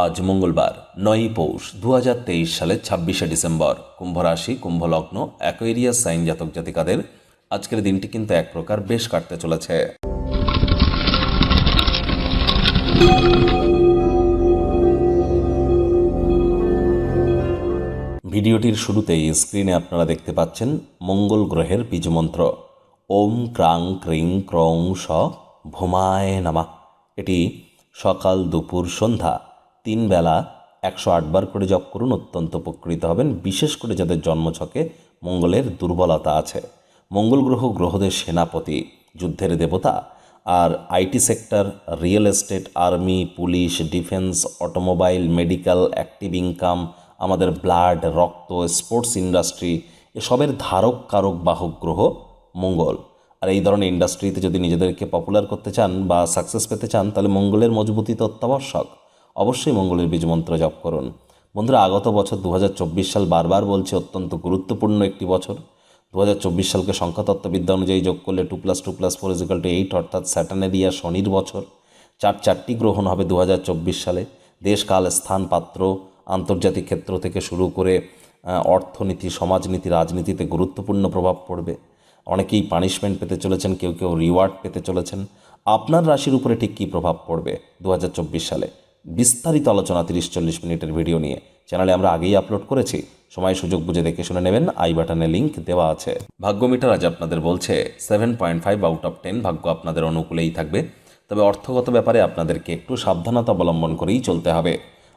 আজ মঙ্গলবার, নয়ই পৌষ দু হাজার তেইশ সালের ছাব্বিশে ডিসেম্বর। কুম্ভ রাশি কুম্ভ লগ্ন অ্যাকোয়েরিয়াস সাইন জাতক জাতিকাদের আজকের দিনটি কিন্তু এক প্রকার বেশ কাটতে চলেছে। ভিডিওটির শুরুতেই স্ক্রিনে আপনারা দেখতে পাচ্ছেন মঙ্গল গ্রহের বীজমন্ত্র ওম ক্রাং ক্রিং ক্রং স ভোমায় নামা। এটি সকাল দুপুর সন্ধ্যা তিন বেলা একশো আটবার করে জপ করুন, অত্যন্ত উপকৃত হবেন। বিশেষ করে যাদের জন্মছকে মঙ্গলের দুর্বলতা আছে। মঙ্গল গ্রহ গ্রহদের সেনাপতি, যুদ্ধের দেবতা আর IT sector, real estate, army, police, defence, automobile, medical, active income, আমাদের ব্লাড, রক্ত, স্পোর্টস ইন্ডাস্ট্রি এসবের ধারক, কারক, বাহক গ্রহ মঙ্গল। আর এই ধরনের ইন্ডাস্ট্রিতে যদি নিজেদেরকে পপুলার করতে চান বা সাকসেস পেতে চান, তাহলে মঙ্গলের মজবুতি তো অত্যাবশ্যক। অবশ্যই মঙ্গলের বীজমন্ত্র জপ করুন। বন্ধুরা, আগত বছর দু হাজার চব্বিশ সাল বারবার বলছে, অত্যন্ত গুরুত্বপূর্ণ একটি বছর। দু হাজার চব্বিশ সালকে সংখ্যাতত্ত্ববিদ্যা অনুযায়ী যোগ করলে two plus two plus four is equal to eight, অর্থাৎ স্যাটানেরিয়া শনির বছর। চার চারটি গ্রহণ হবে দু হাজার চব্বিশ সালে। দেশ, কাল, স্থান, পাত্র, আন্তর্জাতিক ক্ষেত্র থেকে শুরু করে অর্থনীতি, সমাজনীতি, রাজনীতিতে গুরুত্বপূর্ণ প্রভাব পড়বে। অনেকেই পানিশমেন্ট পেতে চলেছেন, কেউ কেউ রিওয়ার্ড পেতে চলেছেন। আপনার রাশির উপরে ঠিক কী প্রভাব পড়বে দু হাজার চব্বিশ সালে? বিস্তারিত আলোচনা তিরিশ চল্লিশ মিনিটের ভিডিও নিয়ে। চ্যানেলে আমরা আগেই আপলোড করেছি। সময় সুযোগ বুঝে দেখে শুনে নেবেন। আই বাটনে লিঙ্ক দেওয়া আছে। ভাগ্য মিটার আজ আপনাদের বলছে, seven point five out of ten ভাগ্য আপনাদের অনুকূলেই থাকবে। তবে অর্থগত ব্যাপারে আপনাদেরকে একটু সাবধানতা অবলম্বন করেই চলতে হবে।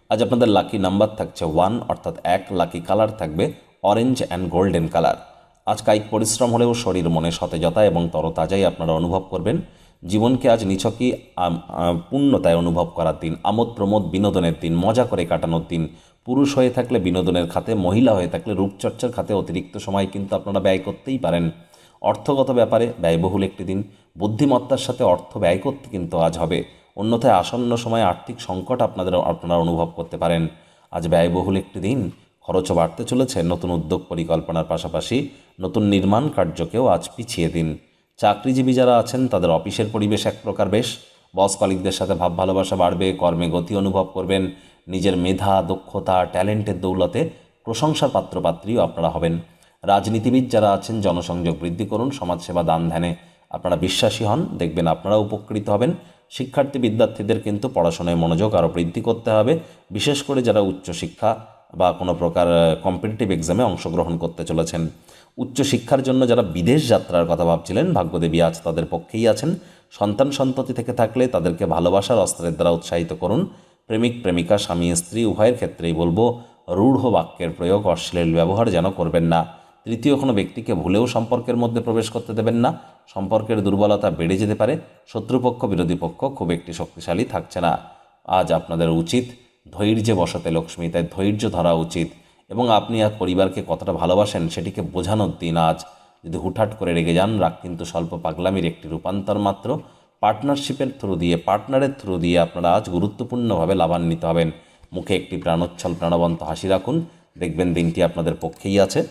আজ আপনাদের লাকি নাম্বার থাকছে ওয়ান, অর্থাৎ এক লাকি কালার থাকবে, অরেঞ্জ অ্যান্ড গোল্ডেন কালার। আজ কায়িক পরিশ্রম হলেও শরীর মনে সতেজতা এবং তরতাজাই আপনারা অনুভব করবেন। জীবনকে আজ নিছকই পূর্ণতায় অনুভব করার দিন আমোদ প্রমোদ বিনোদনের দিন মজা করে কাটানোর দিন পুরুষ হয়ে থাকলে বিনোদনের খাতে, মহিলা হয়ে থাকলে রূপচর্চার খাতে অতিরিক্ত সময় কিন্তু আপনারা ব্যয় করতেই পারেন। অর্থগত ব্যাপারে ব্যয়বহুল একটি দিন, বুদ্ধিমত্তার সাথে অর্থ ব্যয় করতে কিন্তু আজ হবে। অন্যথায় আসন্ন সময়ে আর্থিক সংকট আপনাদের, আপনারা অনুভব করতে পারেন। আজ ব্যয়বহুল একটি দিন, খরচও বাড়তে চলেছে, নতুন উদ্যোগ পরিকল্পনার পাশাপাশি নতুন নির্মাণ কার্যকেও আজ পিছিয়ে দিন। চাকরিজীবী যারা আছেন, তাদের অফিসের পরিবেশ এক প্রকার বেশ। বস কলিকদের সাথে ভাব ভালোবাসা বাড়বে, কর্মে গতি অনুভব করবেন, নিজের মেধা, দক্ষতা, ট্যালেন্টের দৌলতে প্রশংসার পাত্রপাত্রীও আপনারা হবেন। রাজনীতিবিদ যারা আছেন, জনসংযোগ বৃদ্ধি করুন, সমাজসেবা দান ধ্যানে আপনারা বিশ্বাসী হন, দেখবেন আপনারা উপকৃত হবেন। শিক্ষার্থী বিদ্যার্থীদের কিন্তু পড়াশোনায় মনোযোগ আরও বৃদ্ধি করতে হবে, বিশেষ করে যারা উচ্চশিক্ষা বা কোনো প্রকার কম্পিটিটিভ এক্সামে অংশগ্রহণ করতে চলেছেন। উচ্চশিক্ষার জন্য যারা বিদেশ যাত্রার কথা ভাবছিলেন, ভাগ্যদেবী আজ তাদের পক্ষেই আছেন। সন্তান সন্ততি থেকে থাকলে তাদেরকে ভালোবাসার অস্ত্রের দ্বারা উৎসাহিত করুন। প্রেমিক, প্রেমিকা, স্বামী, স্ত্রী, উভয়ের ক্ষেত্রেই বলব, রূঢ় বাক্যের প্রয়োগ, অশ্লীল ব্যবহার যেন করবেন না। তৃতীয় কোনো ব্যক্তিকে ভুলেও সম্পর্কের মধ্যে প্রবেশ করতে দেবেন না। সম্পর্কের দুর্বলতা বেড়ে যেতে পারে। শত্রুপক্ষ, বিরোধী পক্ষ খুব একটি শক্তিশালী থাকছে না। আজ আপনাদের উচিত ধৈর্যে বসাতে লক্ষ্মী, তাই ধৈর্য ধরা উচিত। এবং আপনি আর পরিবারকে কতটা ভালোবাসেন সেটিকে বোঝানোর দিন আজ। যদি হুটহাট করে রেগে যান, রাগ কিন্তু স্বল্প পাগলামির একটি রূপান্তর মাত্র। পার্টনারশিপের থ্রু দিয়ে, পার্টনারের থ্রু দিয়ে আপনারা আজ গুরুত্বপূর্ণভাবে লাভান্বিত হবেন। মুখে একটি প্রাণোচ্ছল, প্রাণবন্ত হাসি রাখুন। দেখবেন দিনটি আপনাদের পক্ষেই আছে।